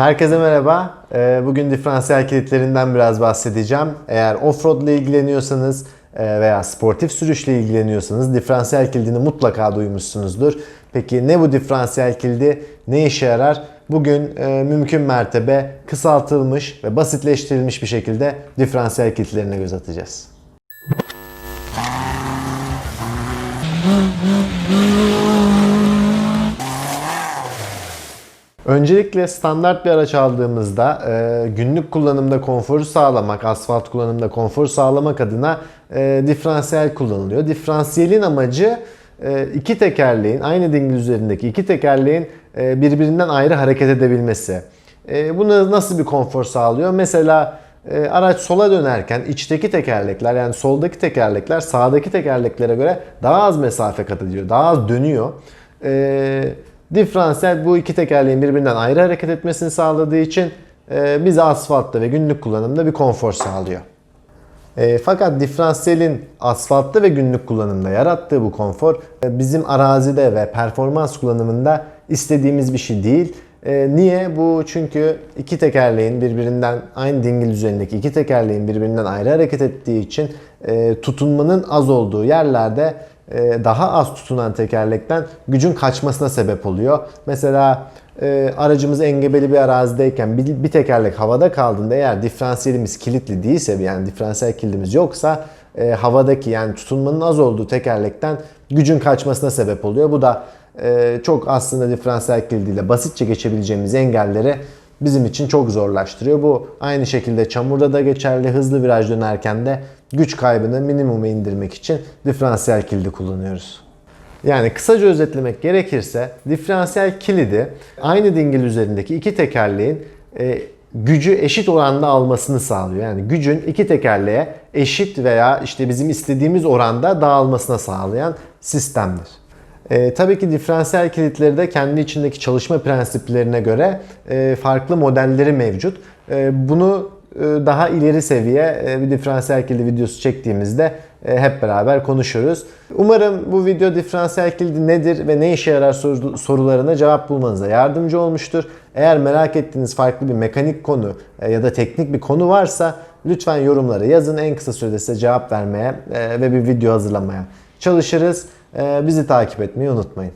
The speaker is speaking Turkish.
Herkese merhaba. Ee, Bugün diferansiyel kilitlerinden biraz bahsedeceğim. Eğer offroad ile ilgileniyorsanız e, veya sportif sürüşle ilgileniyorsanız diferansiyel kilidini mutlaka duymuşsunuzdur. Peki ne bu diferansiyel kilidi? Ne işe yarar? Bugün e, mümkün mertebe kısaltılmış ve basitleştirilmiş bir şekilde diferansiyel kilitlerine göz atacağız. Öncelikle standart bir araç aldığımızda e, günlük kullanımda konforu sağlamak, asfalt kullanımda konfor sağlamak adına e, diferansiyel kullanılıyor. Diferansiyelin amacı e, iki tekerleğin, aynı dingil üzerindeki iki tekerleğin e, birbirinden ayrı hareket edebilmesi. E, bunu nasıl bir konfor sağlıyor? Mesela e, araç sola dönerken içteki tekerlekler yani soldaki tekerlekler sağdaki tekerleklere göre daha az mesafe kat ediyor, daha az dönüyor. E, Diferansiyel bu iki tekerleğin birbirinden ayrı hareket etmesini sağladığı için e, bize asfaltta ve günlük kullanımda bir konfor sağlıyor. E, fakat diferansiyelin asfaltta ve günlük kullanımda yarattığı bu konfor e, bizim arazide ve performans kullanımında istediğimiz bir şey değil. E, niye? Bu çünkü iki tekerleğin birbirinden aynı dingil üzerindeki iki tekerleğin birbirinden ayrı hareket ettiği için e, tutunmanın az olduğu yerlerde daha az tutunan tekerlekten gücün kaçmasına sebep oluyor. Mesela e, aracımız engebeli bir arazideyken bir, tekerlek havada kaldığında eğer diferansiyelimiz kilitli değilse yani diferansiyel kilidimiz yoksa e, havadaki yani tutunmanın az olduğu tekerlekten gücün kaçmasına sebep oluyor. Bu da e, çok aslında diferansiyel kilidiyle basitçe geçebileceğimiz engelleri bizim için çok zorlaştırıyor. Bu aynı şekilde çamurda da geçerli. Hızlı viraj dönerken de güç kaybını minimuma indirmek için diferansiyel kilidi kullanıyoruz. Yani kısaca özetlemek gerekirse diferansiyel kilidi aynı dingil üzerindeki iki tekerleğin e, gücü eşit oranda almasını sağlıyor. Yani gücün iki tekerleğe eşit veya işte bizim istediğimiz oranda dağılmasına sağlayan sistemdir. E, tabii ki diferansiyel kilitleri de kendi içindeki çalışma prensiplerine göre e, farklı modelleri mevcut. E, bunu e, daha ileri seviye e, bir diferansiyel kilidi videosu çektiğimizde e, hep beraber konuşuruz. Umarım bu video diferansiyel kilidi nedir ve ne işe yarar sor- sorularına cevap bulmanıza yardımcı olmuştur. Eğer merak ettiğiniz farklı bir mekanik konu e, ya da teknik bir konu varsa lütfen yorumlara yazın. En kısa sürede size cevap vermeye e, ve bir video hazırlamaya çalışırız. E, Bizi takip etmeyi unutmayın.